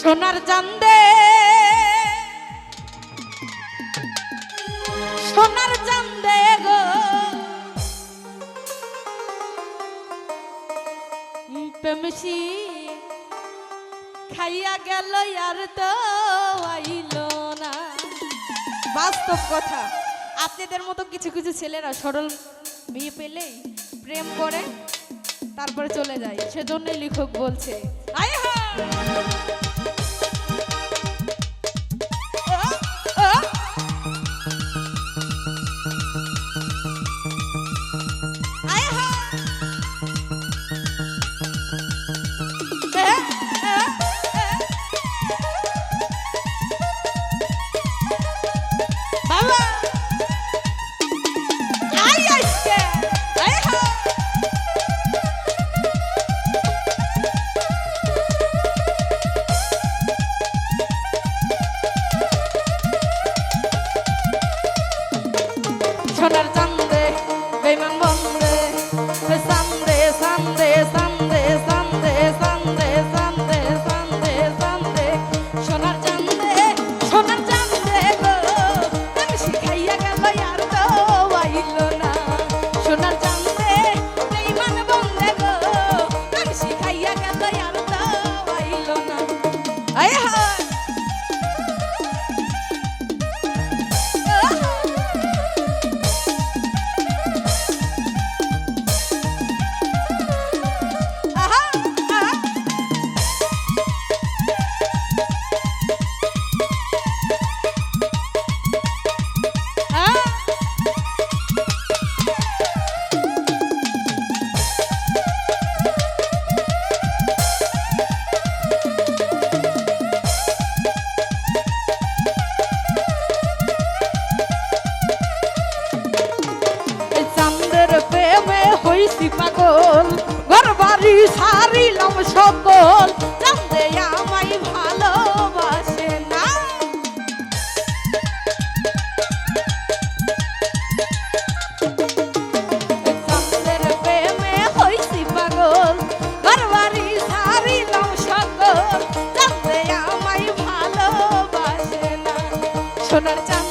সোনার চান্দে সোনার চান্দে গো। পেমসি খাইয়া গেল আর তো আইল না। বাস্তব কথা, আপনাদের মতো কিছু কিছু ছেলেরা সরল বিয়ে পেলেই প্রেম করে। তারপরে চলে যায় সেজন্যই লেখক বলছে আয় memang সোনার চাঁদ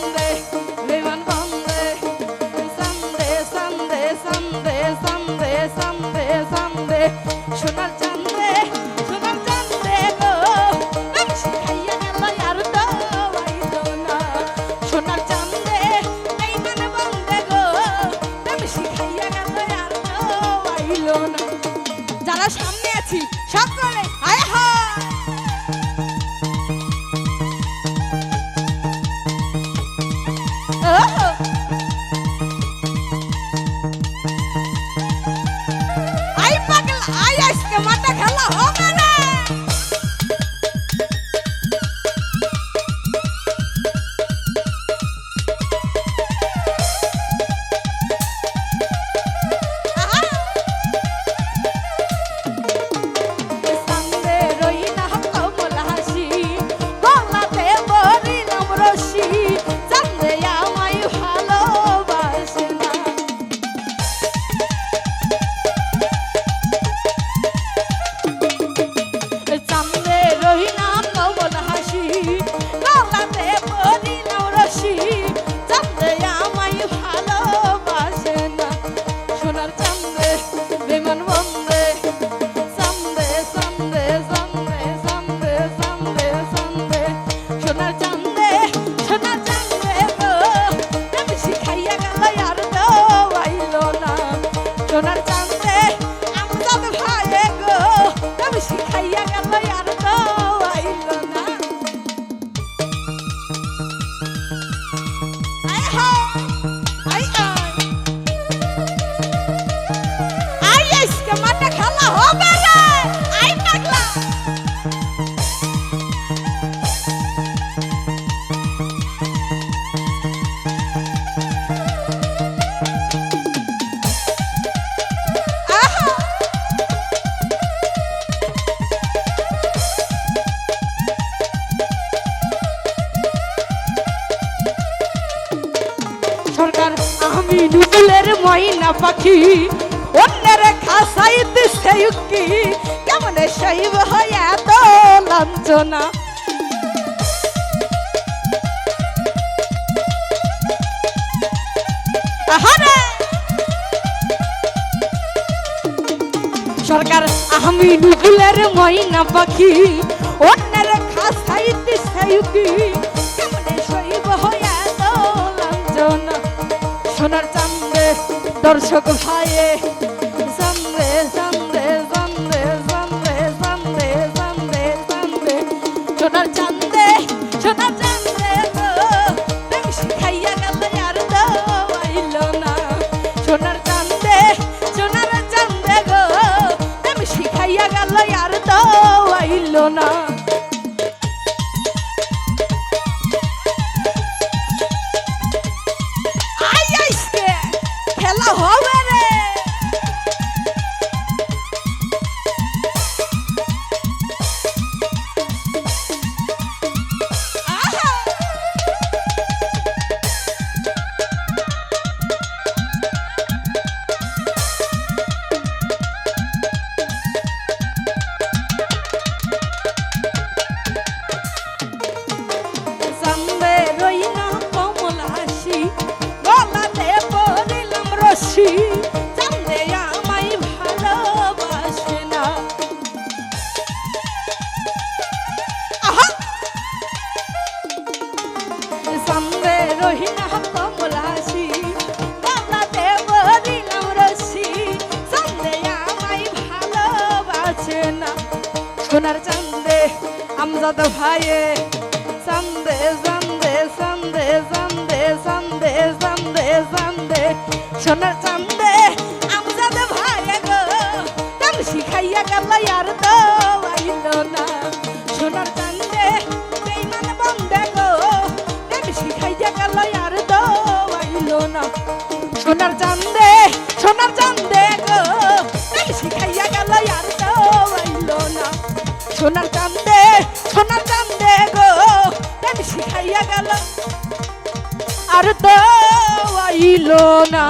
সরকার আমি নুপুলের ময়না পাখি। কেমন শৈব হয় এত সরকার, আমি নুকুলের মহিনা পাখি। অন্যের খাসাইতে সাইকি কেমনে সইব হয়া দোলাঞ্জন সোনার চান্দে দর্শক ভাইয়ে সোনার চান্দে, আমজাদ ভাইয়ে, চান্দে চান্দে চান্দে চান্দে চান্দে চান্দে চান্দে। সোনার চান্দে, আমজাদ ভাইয়ে গো, তাম শিখাইয়া গেল আর তো সোনার চান্দে সোনার চান্দে গো। তাম শিখাইয়া গেল আর তো আইল না। সোনার চান্দে সোনার চান্দে গো। প্রেম শিখাইয়া গেল আর তো না।